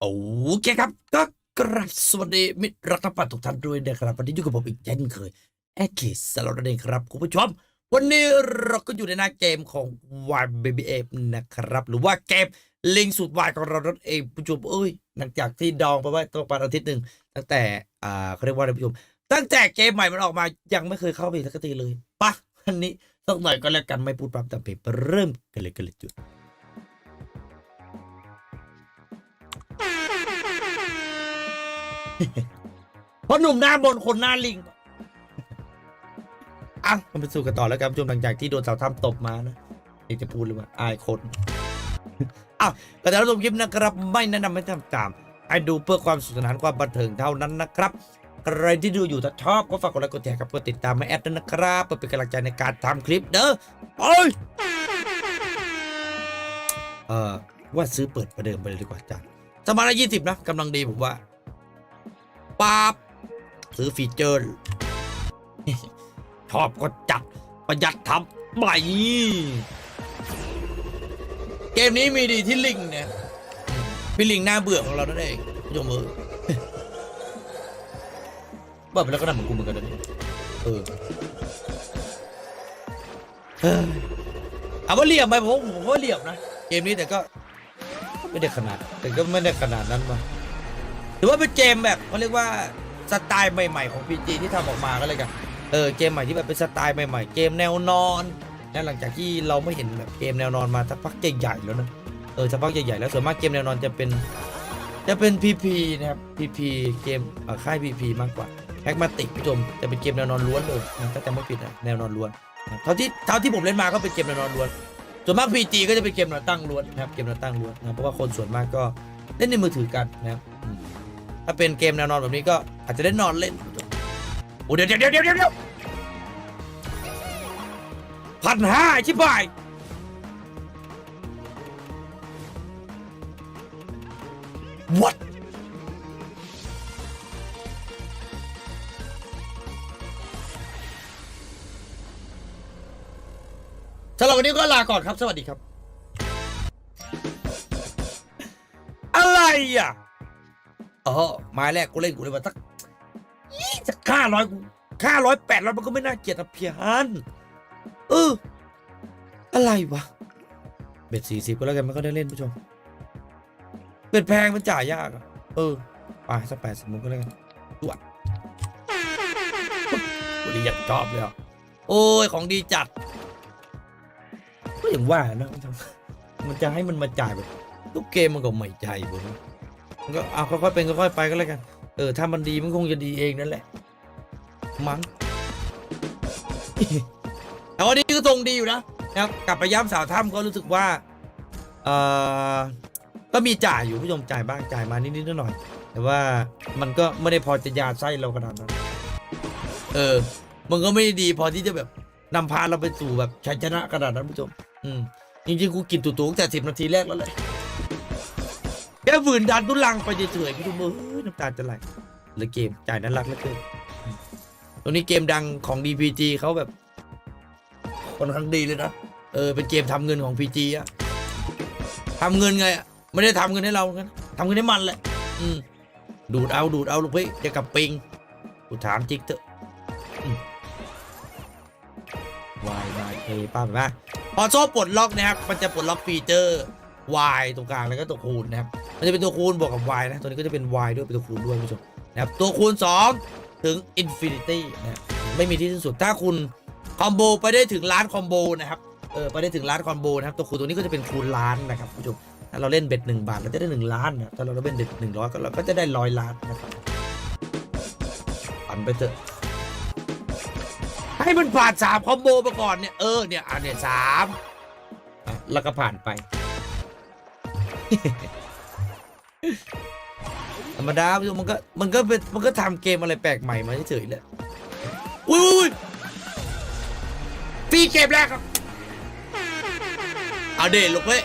โอเคครับก็กราบสวัสดีมิตรรักนักปั่นทุกท่านด้วยนะครับวันนี้อยู่กับผมอีกเช่นเคยแอคเคสสลัดเองครับคุณผู้ชม วันนี้เราก็อยู่ในหน้าเกมของ Y Baby a p นะครับ หรือว่าเกมลิงสูตรวายของเรานั่นเองผู้ชมเอ้ยหลังจากที่ดองไปไว้ตัวประมาณอาทิตย์หนึ่งตั้งแต่อ่าเขาเรียกว่าอะไรผู้ชม ตั้งแต่เกมใหม่มันออกมายังไม่เคยเข้าไปสักทีเลยปะวันนี้สักหน่อยก็แล้วกันไม่พูดปรับแต่เพลเริ่มกันเลยกันเลยจุด เพราะหนุ่มหน้าบนคนหน้าลิงอะมาไปสู่กันต่อแล้วกันผู้ชมหลังจากที่โดนสาวถ้ำตบมานะอกจะพูดเลยว่าอายคนอ้าวก็แต่ละชมคลิปนะครับ ไม่แนะนำให้ทำตามให้ดูเพื่อความสนุกสนานความบันเทิงเท่านั้นนะครับใครที่ดูอยู่ถ้าชอบก็ฝากกดไลค์กดแชร์กับกดติดตามมาแอดด้วยนะครับเพื่อเป็นกำลังใจในการทำคลิปเด้อโอ้ยเอ่อว่าซื้อเปิดประเดิมไปเลยดีกว่าจ้ะสมาร์ทยี่สิบนะกำลังดีผมว่า ปั๊บซื้อฟีเจอร์ชอบก็จัดประหยัดทำใหม่เกมนี้มีดีที่ลิงเนี่ยพี่ลิงหน้าเบื่อของเรานั่นเองผู้ชมเออเปิดไปแล้วก็ทำเหมือนกูเหมือนกันนะเนี่ยเออเอาว่าเหลี่ยมไปผมผมว่าเหลี่ยมนะ เกมนี้แต่ก็ ไม่ได้ขนาด แต่ก็ไม่ได้ขนาดนั้นมา ถือว่าเป็นเกมแบบเขาเรียกว่าสไตล์ใหม่ ๆ ของ PG ที่ทำออกมาก็เลยกันเออเกมใหม่ที่แบบเป็นสไตล์ใหม่ๆ เกมแนวนอนนะหลังจากที่เราไม่เห็นแบบเกมแนวนอนมาสักพักใหญ่ๆแล้วนะเออสักพักใหญ่ๆแล้วส่วนมากเกมแนวนอนจะเป็นจะเป็น PP นะครับ PP เกมเอ่อค่าย PP มากกว่าแพ็กมาติกผู้ชมจะเป็นเกมแนวนอนล้วนเลยนะถ้าจำไม่ผิดนะแนวนอนล้วนนะเท่าที่เท่าที่ผมเล่นมาก็เป็นเกมแนวนอนล้วนส่วนมาก PG ก็จะเป็นเกมแนวตั้งล้วนนะครับเกมแนวตั้งล้วนนะเพราะว่าคนส่วนมากก็เล่นในมือถือกันนะครับ ถ้าเป็นเกมแนวนอนแบบนี้ก็อาจจะได้นอนเล่นโอ้เดี๋ยวเดี๋ยวเดี๋ยวเดี๋ยวเดี๋ยวพันห้าชิบหาย what สำหรับวันนี้ก็ลาก่อนครับ สวัสดีครับ อะไรอะ อ๋อไม้แรกกูเล่นกูเลยมาสักยี่สักห้าร้อยกูห้าร้อยแปดร้อยมันก็ไม่น่าเกลียดนะเพียนเออ อะไรวะ เบ็ดสี่สิบก็แล้วกันมันก็ได้เล่นผู้ชมเบ็ดแพงมันจ่ายยากอะเออไปสักแปดสิบมันก็แล้วกันตรวจกูดีอยากชอบเลยอะโอ้ยของดีจัดก็อย่างว่านะมันจะให้มันมาจ่ายแบบทุกเกมมันก็ไม่ใจผมมัน ก็เอาค่อยๆเป็นค่อยๆไปก็แล้วกัน เออถ้ามันดีมันคงจะดีเองนั่นแหละ มั้งแต่วันนี้ก็ทรงดีอยู่นะนะกลับไปย้ำสาวถ้ำก็รู้สึกว่า เออก็มีจ่ายอยู่ผู้ชมจ่ายบ้างจ่ายมานิดๆหน่อยๆแต่ว่ามันก็ไม่ได้พอจะยาไส้เราขนาดนั้น เออ มันก็ไม่ได้ดีพอที่จะแบบนำพาเราไปสู่แบบชัยชนะขนาดนั้นผู้ชม อืมจริงๆกูกินตู่ๆตั้งแต่สิบนาทีแรกแล้วเลย ฝืนดันทุลังไปเฉยๆพี่ชมเอ้ยน้ำตาจะไหลเลยเกมจ่ายนั้นรักเหลือเกินอืมตรงนี้เกมดังของ DPG เขาแบบค่อนข้างดีเลยนะเออเป็นเกมทำเงินของ PG อะทำเงินไงไม่ได้ทำเงินให้เราเงินทำเงินให้มันแหละอืมดูดเอาดูดเอาลูกพี่จะกับปิงกูถามจริงเถอะวายวายเอป้าเห็นไหมพอโซ่ปลดล็อกนะครับ มันจะปลดล็อกฟีเจอร์ Y ตรงกลางแล้วก็ตัวคูณนะครับ มันจะเป็นตัวคูณบวกกับ Y นะ ตัวนี้ก็จะเป็น Y ด้วย เป็นตัวคูณด้วยคุณผู้ชมนะครับ ตัวคูณ 2 ถึง Infinity นะครับไม่มีที่สิ้นสุด ถ้าคุณคอมโบไปได้ถึงล้านคอมโบนะครับ เออ ไปได้ถึงล้านคอมโบนะครับ ตัวคูณตัวนี้ก็จะเป็นคูณล้านนะครับคุณผู้ชม ถ้าเราเล่นเบ็ดหนึ่งบาทเราจะได้หนึ่งล้านนะ ถ้าเราเล่นเบ็ดหนึ่งร้อยก็เราก็จะได้ร้อยล้านนะครับปั่นไปเถอะ ให้มันผ่านสามคอมโบมาก่อนเนี่ย เออ เนี่ยอะเนี่ยสามแล้วก็ผ่านไป ธรรมดาผู้ชมมันก็มันก็เป็นมันก็ทำเกมอะไรแปลกใหม่มาเฉยๆแหละอุ้ยอุ้ยฟีเกมแรกครับเอาเดชลูกเว้ย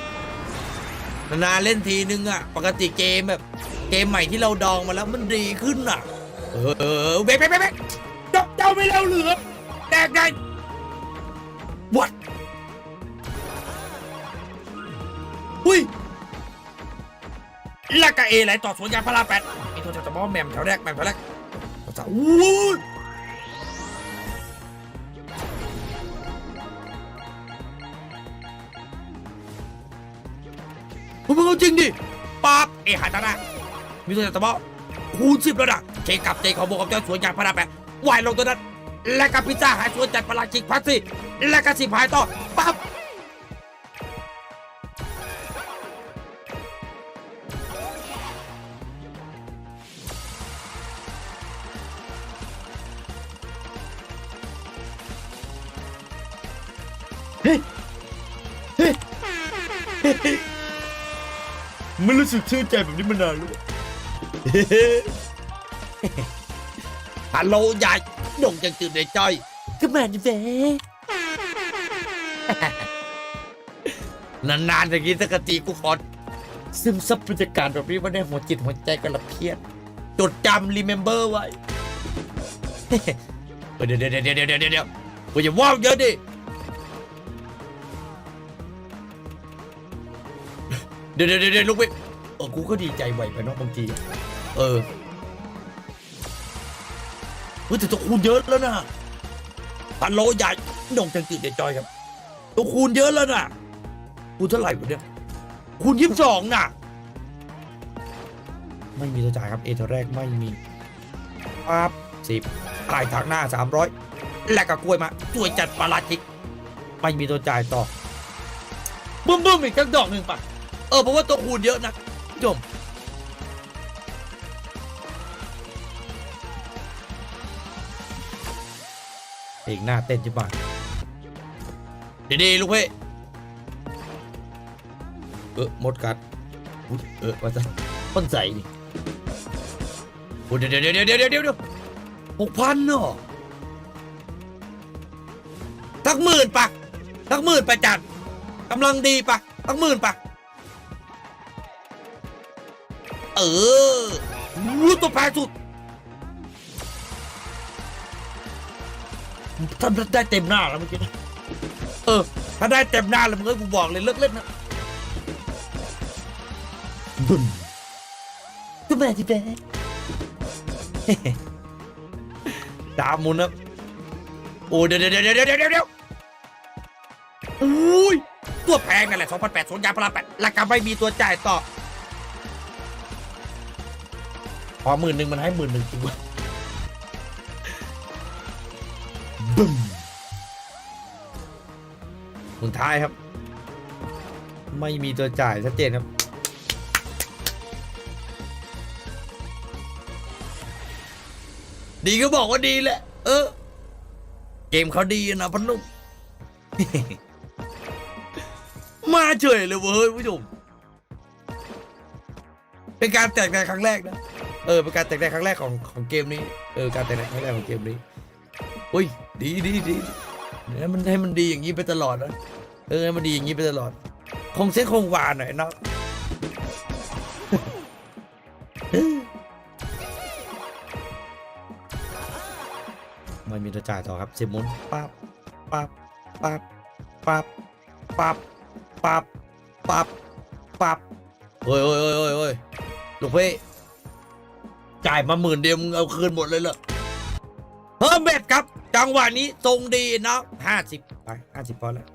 นานๆเล่นทีนึงอะ ปกติเกมแบบ เกมใหม่ที่เราดองมาแล้วมันดีขึ้นอะ เออเบรกเบรกเบรกเบเจ้าเจ้าไม่เล่าเหลือแตกได้ what อุ้ย แล้วก็เอไหลต่อสวนยางพาราแปดไอตัวจะบอแหม่มแถวแรกแหม่มแถวแรกตัวจะอู้ยมึงเอาจริงดิปั๊บเอหายตาหน้ามีตัวจะบอคูณสิบแล้วนะเคกับเจของโบกับเจ้าสวนยางพาราแปดวายลงตัวนั้นและก็พิซซ่าหายสวนจัดประหลาดจิกพัสสิและก็สิบหายต่อปั๊บ ไม่รู้สึกชื่นใจแบบนี้มานานแล้วฮัลโหลยายดงยังตื่นในใจก็มาดิเบ้นานๆอย่างนี้สักทีกูขอซึมซับบรรยากาศแบบนี้ไว้ในหัวจิตหัวใจกันละเพียรจดจำรีเมมเบอร์ไว้เดี๋ยวเดี๋ยวเดี๋ยวเดี๋ยวเดี๋ยวเดี๋ยวเดี๋ยวกูอย่าว่าวเยอะดิเดี๋ยวเดี๋ยวเดี๋ยวเดี๋ยวลูกไปเออกูก็ดีใจไหวไปเนาะบางที เออเฮ้ยแต่ตัวคูณเยอะแล้วนะปันโลใหญ่ดงจังติดในจอยครับ ตัวคูณเยอะแล้วนะคูณเท่าไหร่วะเนี่ยคูณยี่สิบสองน่ะ ไม่มีตัวจ่ายครับเอเทอร์แรกไม่มีปั๊บสิบปลายทางหน้าสามร้อยและก็กล้วยมาช่วยจัดปลาลาจิกไม่มีตัวจ่ายต่อบึ้มบึ้มอีกสักดอกหนึ่งปะเออเพราะว่าตัวคูณเยอะนะ ผู้ชมเอกหน้าเต้นจิบบ้าดีๆลูกเพ่เออหมดกัดเออว่าจะต้นใส่นี่โอ้เดี๋ยวเดี๋ยวเดี๋ยวเดี๋ยวเดี๋ยวเดี๋ยวหกพันเนาะสักหมื่นปะสักหมื่นไปจัดกำลังดีปะสักหมื่นปะ เออรู้ตัวแพ้สุดถ้าได้เต็มหน้าแล้วเมื่อกี้นะเออ ถ้าได้เต็มหน้าแล้วมึงก็กูบอกเลยเลิกเล่นนะบึ้มก็แม่ที่แพ้ตามมุนนะโอ้เดี๋ยวเดี๋ยวเดี๋ยวเดี๋ยวเดี๋ยวเดี๋ยวอุ้ยตัวแพงนั่นแหละ2,800สนยาพลาแปดแล้วก็ไม่มีตัวจ่ายต่อ พอหมื่นหนึ่งมันให้หมื่นหนึ่งจริงวะบึ้มหมุนท้ายครับ ไม่มีตัวจ่ายชัดเจนครับดีก็บอกว่าดีแหละ เออ เกมเขาดีนะพนนุ่มมาเฉยเลยเว้ยผู้ชม เป็นการแตกในครั้งแรกนะ เออเป็นการแตกในครั้งแรกของของเกมนี้เออการแตกในครั้งแรกของเกมนี้อุ้ยดีดีดีเนี่ยมันให้มันดีอย่างนี้ไปตลอดนะเออให้มันดีอย่างนี้ไปตลอด คงเส้นคงวาหน่อยเนาะไม่มีตัวจ่ายต่อครับเสียมุนปั๊บปั๊บปั๊บปั๊บปั๊บปั๊บปั๊บปั๊บโอ้ยโอ้ยโอ้ยโอ้ยโอ้ยลูกเพ่ จ่ายมาหมื่นเดียวมึงเอาคืนหมดเลยเหรอเพิ่มเบ็ดครับ จังหวะนี้ทรงดีนะห้าสิบไปห้าสิบพอแล้ว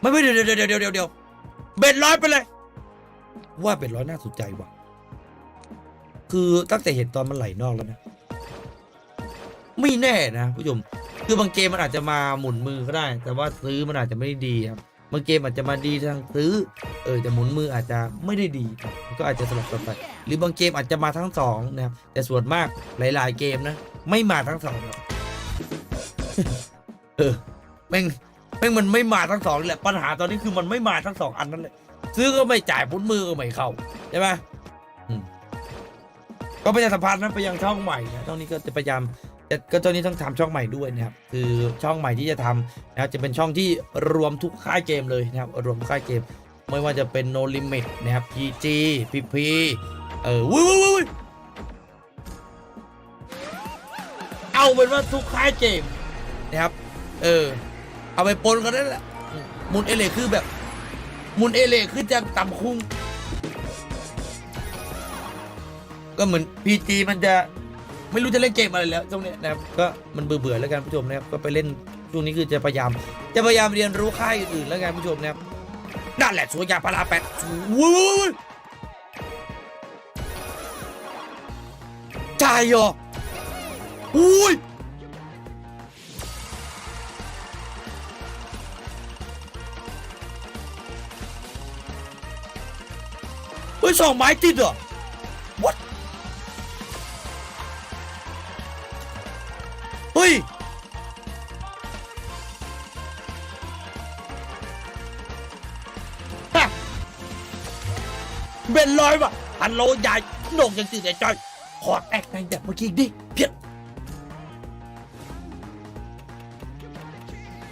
ไม่ไม่เดี๋ยวเดี๋ยวเดี๋ยวเดี๋ยวเดี๋ยวเบ็ดร้อยไปเลย ว่าเบ็ดร้อยน่าสนใจว่ะ คือตั้งแต่เห็นตอนมันไหลนอกแล้วนะ ไม่แน่นะผู้ชม คือบางเกมมันอาจจะมาหมุนมือก็ได้ แต่ว่าซื้อมันอาจจะไม่ดีครับ บางเกมอาจจะมาดีทางซื้อ เออแต่หมุนมืออาจจะไม่ได้ดี ก็อาจจะสลับกันไป หรือบางเกมอาจจะมาทั้งสองนะครับ แต่ส่วนมากหลาย ๆ เกมนะ ไม่มาทั้งสองหรอกเออแม่งแม่งมันไม่มาทั้งสองแหละปัญหาตอนนี้คือมันไม่มาทั้งสองอันนั่นแหละซื้อก็ไม่จ่ายพุ้นมือก็ไม่เข้าใช่ไหมก็ประชาสัมพันธ์นะไปยังช่องใหม่นะช่องนี้ก็จะพยายาม ก็ตอนนี้ต้องทำช่องใหม่ด้วยนะครับคือช่องใหม่ที่จะทำนะครับจะเป็นช่องที่รวมทุกค่ายเกมเลยนะครับรวมทุกค่ายเกม ไม่ว่าจะเป็น No Limit นะครับ PG PP เออวุ้ยวุ้ยวุ้ยเอาเป็นว่าทุกค่ายเกมนะครับเออเอาไปปนกันได้แหละมุนเอเลคือแบบมุนเอเลคือจะต่ำคุ้งก็เหมือนพีจีมันจะ ไม่รู้จะเล่นเกมอะไรแล้วช่วงนี้นะครับก็มันเบื่อเบื่อแล้วกันผู้ชมนะครับก็ไปเล่นช่วงนี้คือจะพยายาม จะพยายามเรียนรู้ค่ายอื่นๆแล้วกันผู้ชมนะครับนั่นแหละสวนยาพาราแปดวุ้ยจ่ายเหรออุ้ยเฮ้ยสองไม้ติดเหรอ เป็นร้อยว่ะฮัลโหลยายโหนกยังตื่นใจอยขอแตกในแบบเมื่อกี้ดิ เพี้ยน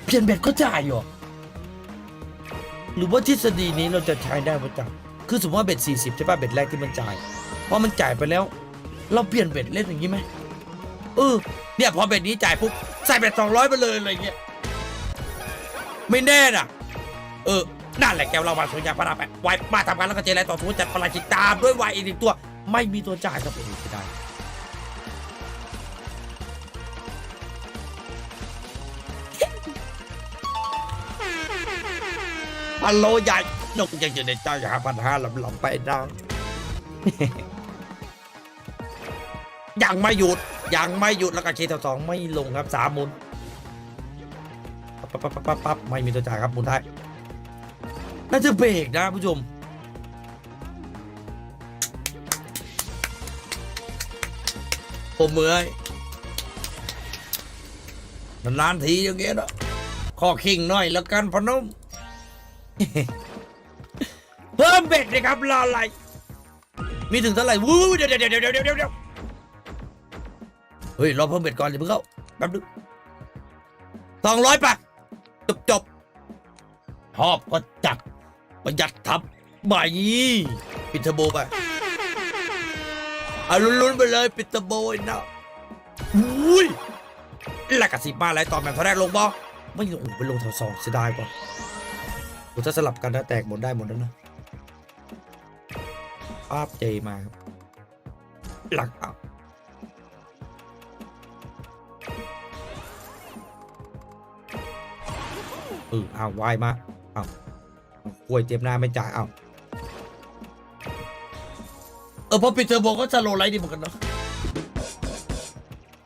เพี้ยนเบ็ดก็จ่ายเหรอหรือว่าทฤษฎีนี้เราจะใช้ได้ประจำคือสมมติว่าเบ็ดสี่สิบใช่ป่ะเบ็ดแรกที่มันจ่าย พอมันจ่ายไปแล้ว เราเปลี่ยนเบ็ดเล่นอย่างนี้ไหมเออเนี่ยพอเบ็ดนี้จ่ายปุ๊บใส่เบ็ดสองร้อยไปเลยอะไรเงี้ยไม่แน่น่ะ เออ นั่นแหละแกวเรามาสุญญาพระราแปดไวมาทำการแล้วก็เจรต่อสู้จัดประหลาดจิตตามด้วยวายอีกหนึ่งตัว ไม่มีตัวจ่ายครับโอ้โหไม่ได้ฮัลโหลใหญ่นกยังอยู่ในเจ้าอย่าพันห้าลำลำไปดังยังไม่หยุดยังไม่หยุดแล้วก็เชทสองไม่ลงครับสามหมุนปั๊บปั๊บปั๊บปั๊บปั๊บไม่มีตัวจ่ายครับหมุนท้าย น่าจะเบรกนะผู้ชม ผมเมื่อยนานทีอย่างเงี้ยนะขอคิงหน่อยแล้วกันพนม เพิ่มเบ็ดเลยครับรออะไร มีถึงเท่าไหร่วู้เดี๋ยวเดี๋ยวเดี๋ยวเดี๋ยวเดี๋ยวเดี๋ยวเฮ้ยรอเพิ่มเบ็ดก่อนอย่าเพิ่งเข้าแป๊บนึงสองร้อยปะจบจบชอบก็จัด ประหยัดทับใบปิดเทอร์โบไปเอาลุ้นๆไปเลยปิดเทอร์โบไอ้นะอุ้ยแล้วกระสิบมาอะไรตอนแบบแรกลงบอไม่ลงอ้โหไปลงแถวสองเสียดายกว่าโอ้ถ้าสลับกันถ้าแตกหมดได้หมดแล้วนะป้าบเจมาครับ หลักเอาเออเอาวายมาก ล้วยเจ็บหน้าไม่จ่ายเอ้าเออพอปิดเทอร์โบก็สโลไลท์ดีเหมือนกันเนาะ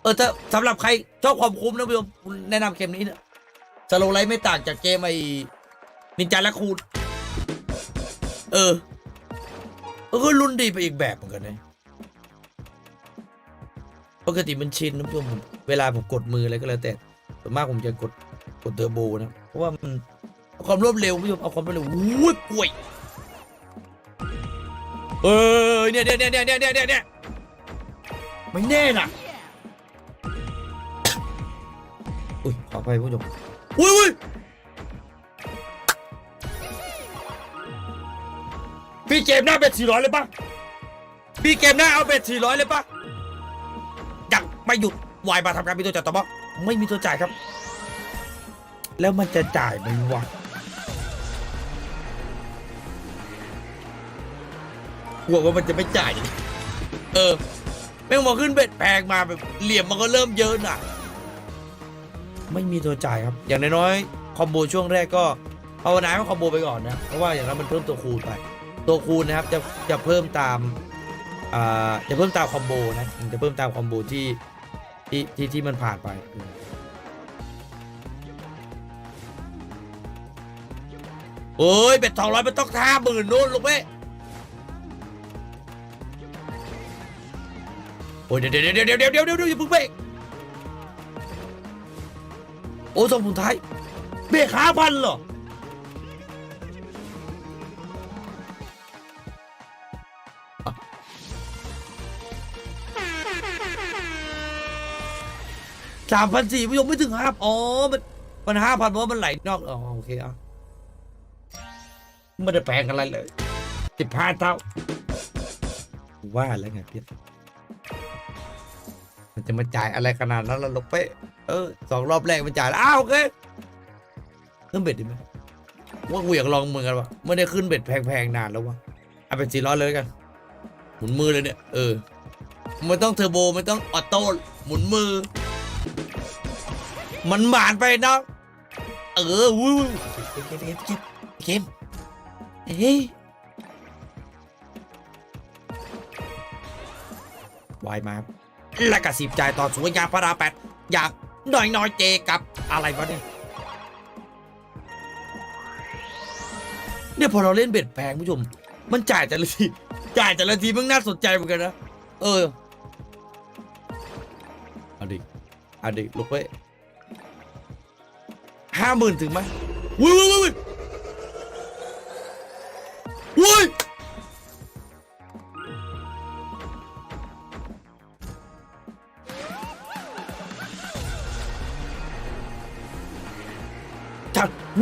เออถ้าสำหรับใครชอบความคุ้มนะพี่ผมแนะนำเกมนี้นะสโลไลท์ไม่ต่างจากเกมไอ้นินจาและคูณเออเออก็รุ่นดีไปอีกแบบเหมือนกันนะปกติมันชินนะพี่ผมเวลาผมกดมืออะไรก็แล้วแต่ส่วนมากผมจะกดกดเทอร์โบนะ เพราะว่ามันเอา ความรวดเร็วพี่ชมเอาความรวดเร็วอุ้ยป่วยเออเนี่ยเนี่ยเนี่ยเนี่ยเนี่ยเนี่ยเนี่ยไม่แน่น่ะอุ้ยขอไปผู้ชมอุ้ยอุ้ยพี่เกมหน้าเบ็ดสี่ร้อยเลยปะพี่เกมหน้าเอาเบ็ดสี่ร้อยเลยปะยังไม่หยุดวายมาทำการมีตัวจ่ายต่อปะไม่มีตัวจ่ายครับ แล้วมันจะจ่ายไหมวะ กลัวว่ามันจะไม่จ่าย เออแม่งมาขึ้นเบ็ดแพงมาแบบเหลี่ยมมันก็เริ่มเยอะน่ะไม่มีตัวจ่ายครับ อย่างน้อยๆคอมโบช่วงแรกก็ภาวนาให้คอมโบไปก่อนนะ เพราะว่าอย่างนั้นมันเพิ่มตัวคูณไป ตัวคูณนะครับจะจะเพิ่มตามอ่าจะเพิ่มตามคอมโบนะจะเพิ่มตามคอมโบที่ที่ที่ที่มันผ่านไปโอ้ยเบ็ดสองร้อยมันต้องท่าหมื่นนู่นลูกเว้ โอ้ยเดี๋ยวเดี๋ยวเดี๋ยวเดี๋ยวเดี๋ยวเดี๋ยวเดี๋ยวอย่าเพิ่งเบรกโอ้สองผุนท้ายเบรกห้าพันเหรอสามพันสี่ผู้ชมไม่ถึงห้าอ๋อ มันมันห้าพันเพราะมันไหลนอกอ๋อโอเคอะไม่ได้แปลงอะไรเลยสิบห้าเท่า ว่าแล้วไงเพี่ยน จะมาจ่ายอะไรขนาดนั้นล่ะลูกเป้เออสองรอบแรกมันจ่ายแล้วอ้าวโอเคขึ้นเบ็ดดีไหมว่ากูอยากลองเหมือนกันวะไม่ได้ขึ้นเบ็ดแพงๆนานแล้ววะเอาเป็นสี่ร้อยเลยกัน หมุนมือเลยเนี่ย เออมันต้องเทอร์โบมันต้องออโต้หมุนมือ มันหมานไปนะเออวู้เกมเกมเกมเกมเฮ้ยวายมาครับ และกระสิบใจต่อสวยงามพระราแปดอย่ากน้อยน้อยๆเจกับอะไรวะเนี่ยเนี่ยพอเราเล่นเบ็ดแพงผู้ชม มันจ่ายแต่ละทีจ่ายแต่ละทีมันน่าสนใจเหมือนกันนะเออเอาดิเอาดิลูกเว้ยห้าหมื่นถึงไหมวุ้ยวุ้ยวุ้ยวุ้ย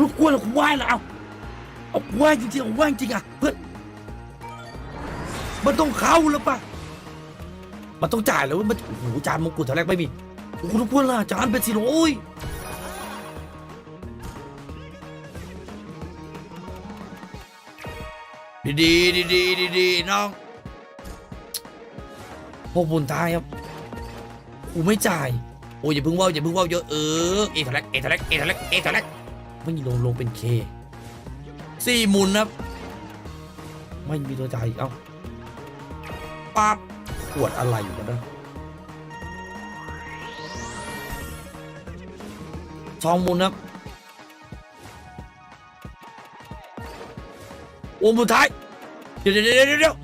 ลูกกล้วยลูกว่ายแล้วเอาเอาว่ายจริงๆเอาว่ายจริงอะเพื่อนมันต้องเข้าแล้วปะมันต้องจ่ายแล้วเว้ยมันโอ้โหจานมงกุฎแถวแรกไม่มีโอ้โหทุกคนล่ะจานเป็นสิโลโอ้ยดีดีดีดีดีดีๆน้องพวกบุญตายครับกูไม่จ่าย โอ้ยอย่าเพิ่งเว่าอย่าเพิ่งเว่าเยอะเออเอทอแลกเอทอแลกเอทอแลกเอทอแลก ไม่มีลงลงเป็นเคสี่หมุนครับ ไม่มีตัวจ่ายอีกเอ้าปั๊บขวดอะไรอยู่กันนะสองหมุนครับโอ้หมุนท้าย เดี๋ยวเดี๋ยวเดี๋ยว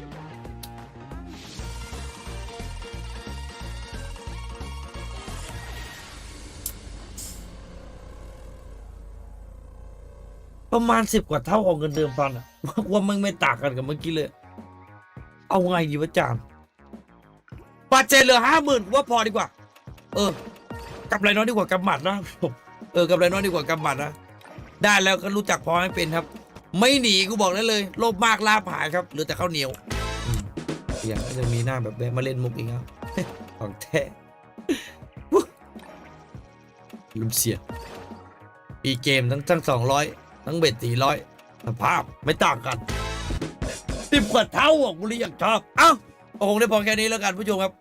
ประมาณสิบกว่าเท่าของเงินเดิมพันอะว่ามันไม่ต่างกันกับเมื่อกี้เลย เอาไงดีวะจามปัจเจเหลือห้าหมื่นว่าพอดีกว่า เออกำไรน้อยดีกว่ากำหมัดนะเออกำไรน้อยดีกว่ากำหมัดนะได้แล้วก็รู้จักพอให้เป็นครับ ไม่หนีกูบอกได้เลย โลภมากลาภหายครับเหลือแต่ข้าวเหนียวอืมเสียงก็จะมีหน้าแบบแบบมาเล่นมุกอีกครับของแท้ลืมเสีย อีเกมทั้งทั้งสองร้อย ทั้งเบ็ดสี่ร้อยสภาพไม่ต่างกันสิบกว่าเท่าอะกูเลยอยากชอบเอ้าคงได้พอแค่นี้แล้วกันผู้ชมครับ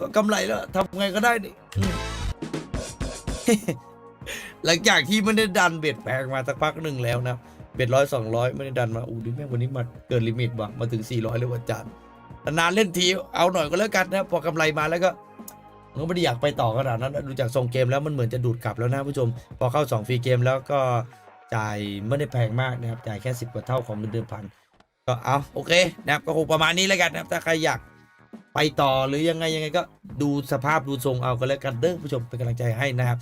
ก็กำไรแล้วทำไงก็ได้นี่หลังจากที่ไม่ได้ดันเบ็ดแพงมาสักพักหนึ่งแล้วนะเบ็ดร้อยสองร้อยไม่ได้ดันมาอู้ดิแม่งวันนี้มาเกินลิมิตว่ะมาถึงสี่ร้อยเลยว่ะจานนานเล่นทีเอาหน่อยก็แล้วกันนะพอกำไรมาแล้วก็มันก็ไม่ได้อยากไปต่อขนาดนั้นะดูจากทรงเกมแล้วมันเหมือนจะดูดกลับแล้วนะผู้ชม พอเข้า2ฟรีเกมแล้วก็ จ่ายไม่ได้แพงมากนะครับจ่ายแค่ 10 กว่าเท่าของเงินเดือนพันก็เอาโอเคนะครับก็คงประมาณนี้แล้วกันนะครับถ้าใครอยากไปต่อหรือยังไงยังไงก็ดูสภาพดูทรงเอาก็แล้วกันเด้อผู้ชมเป็นกำลังใจให้นะครับ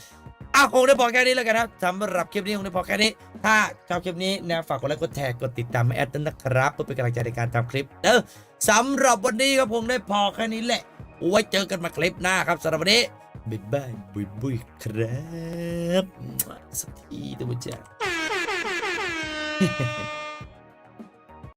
อะคงได้พอแค่นี้แล้วกันนะครับสำหรับคลิปนี้คงได้พอแค่นี้ ถ้าชอบคลิปนี้นะฝากกดไลค์กดแชร์กดติดตามมาแอดด้วยนะครับเพื่อเป็นกำลังใจในการทำคลิปเด้อสำหรับวันนี้ครับคงได้พอแค่นี้แหละไว้เจอกันมาคลิปหน้าครับสำหรับวันนี้บ๊ายบายบุยบุยครับสักทีตัวจ้า Yeah.